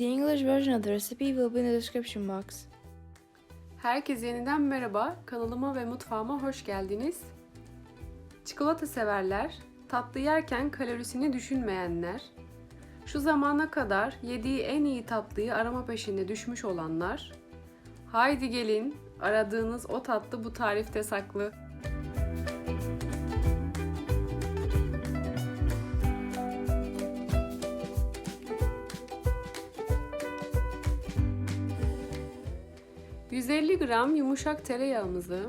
The English version of the recipe will be in the description box. Herkese yeniden merhaba. Kanalıma ve mutfağıma hoş geldiniz. Çikolata severler, tatlı yerken kalorisini düşünmeyenler, şu zamana kadar yediği en iyi tatlıyı arama peşinde düşmüş olanlar, haydi gelin aradığınız o tatlı bu tarifte saklı. ...150 gram yumuşak tereyağımızı...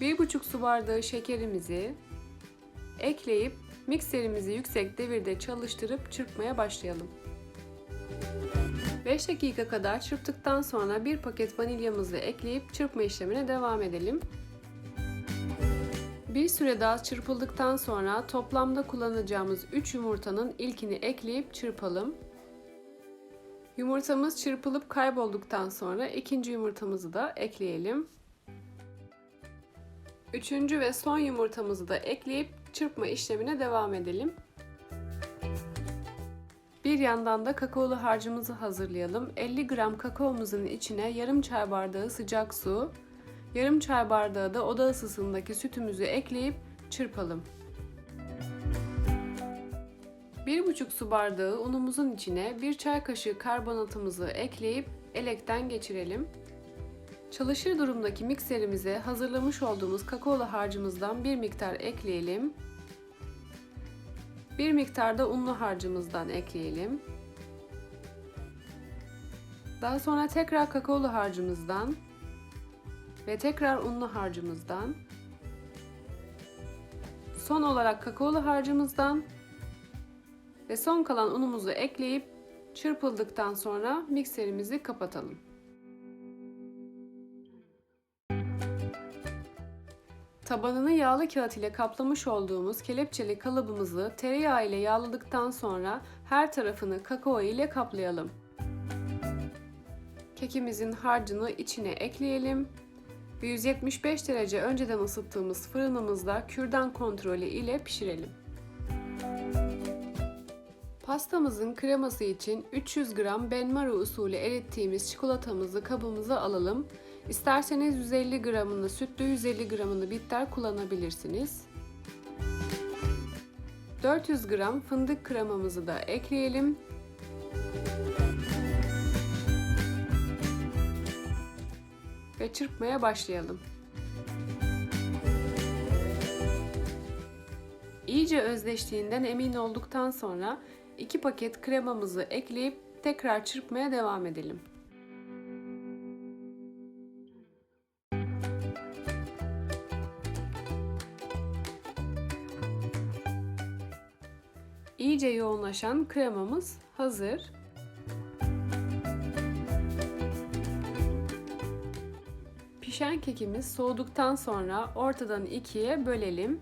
...1,5 su bardağı şekerimizi... ...ekleyip mikserimizi yüksek devirde çalıştırıp çırpmaya başlayalım. 5 dakika kadar çırptıktan sonra bir paket vanilyamızı ekleyip çırpma işlemine devam edelim. Bir süre daha çırpıldıktan sonra toplamda kullanacağımız 3 yumurtanın ilkini ekleyip çırpalım. Yumurtamız çırpılıp kaybolduktan sonra ikinci yumurtamızı da ekleyelim. Üçüncü ve son yumurtamızı da ekleyip çırpma işlemine devam edelim. Bir yandan da kakaolu harcımızı hazırlayalım. 50 gram kakaomuzun içine yarım çay bardağı sıcak su, yarım çay bardağı da oda ısısındaki sütümüzü ekleyip çırpalım. 1,5 su bardağı unumuzun içine 1 çay kaşığı karbonatımızı ekleyip elekten geçirelim. Çalışır durumdaki mikserimize hazırlamış olduğumuz kakaolu harcımızdan bir miktar ekleyelim. Bir miktar da unlu harcımızdan ekleyelim. Daha sonra tekrar kakaolu harcımızdan ve tekrar unlu harcımızdan son olarak kakaolu harcımızdan ve son kalan unumuzu ekleyip çırpıldıktan sonra mikserimizi kapatalım. Tabanını yağlı kağıt ile kaplamış olduğumuz kelepçeli kalıbımızı tereyağı ile yağladıktan sonra her tarafını kakao ile kaplayalım. Kekimizin harcını içine ekleyelim ve 175 derece önceden ısıttığımız fırınımızda kürdan kontrolü ile pişirelim. Pastamızın kreması için 300 gram benmari usulü erittiğimiz çikolatamızı kabımıza alalım İsterseniz 150 gramını sütlü, 150 gramını bitter kullanabilirsiniz. 400 gram fındık kremamızı da ekleyelim. Ve çırpmaya başlayalım. İyice özleştiğinden emin olduktan sonra 2 paket kremamızı ekleyip tekrar çırpmaya devam edelim. İyice yoğunlaşan kremamız hazır. Pişen kekimiz soğuduktan sonra ortadan ikiye bölelim.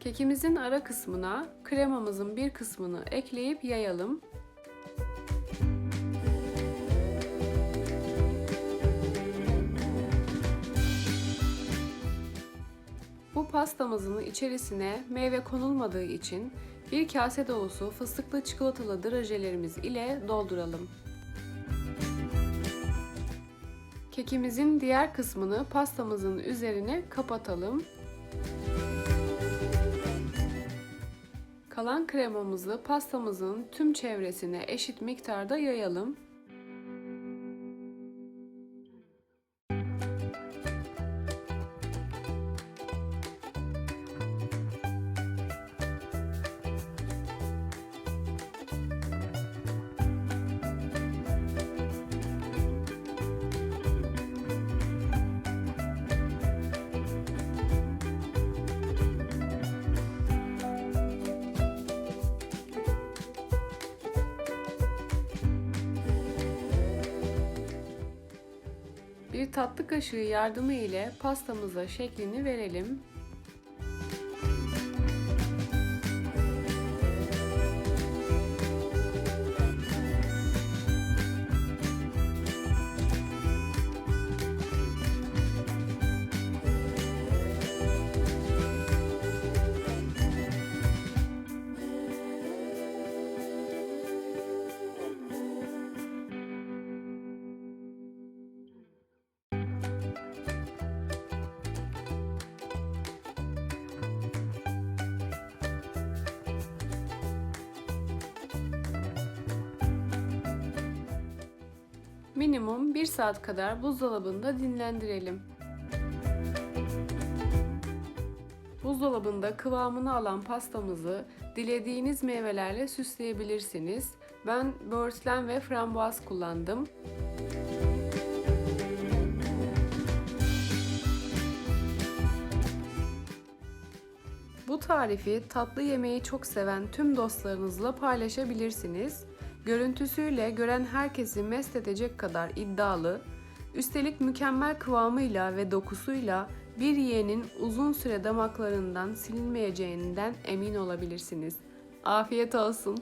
Kekimizin ara kısmına kremamızın bir kısmını ekleyip yayalım. Bu pastamızın içerisine meyve konulmadığı için bir kase dolusu fıstıklı çikolatalı drajelerimiz ile dolduralım. Kekimizin diğer kısmını pastamızın üzerine kapatalım. Kalan kremamızı pastamızın tüm çevresine eşit miktarda yayalım. Bir tatlı kaşığı yardımı ile pastamıza şeklini verelim. Minimum 1 saat kadar buzdolabında dinlendirelim. Buzdolabında kıvamını alan pastamızı dilediğiniz meyvelerle süsleyebilirsiniz. Ben böğürtlen ve frambuaz kullandım. Bu tarifi tatlı yemeği çok seven tüm dostlarınızla paylaşabilirsiniz. Görüntüsüyle gören herkesi mest edecek kadar iddialı, üstelik mükemmel kıvamıyla ve dokusuyla bir yiyenin uzun süre damaklarından silinmeyeceğinden emin olabilirsiniz. Afiyet olsun.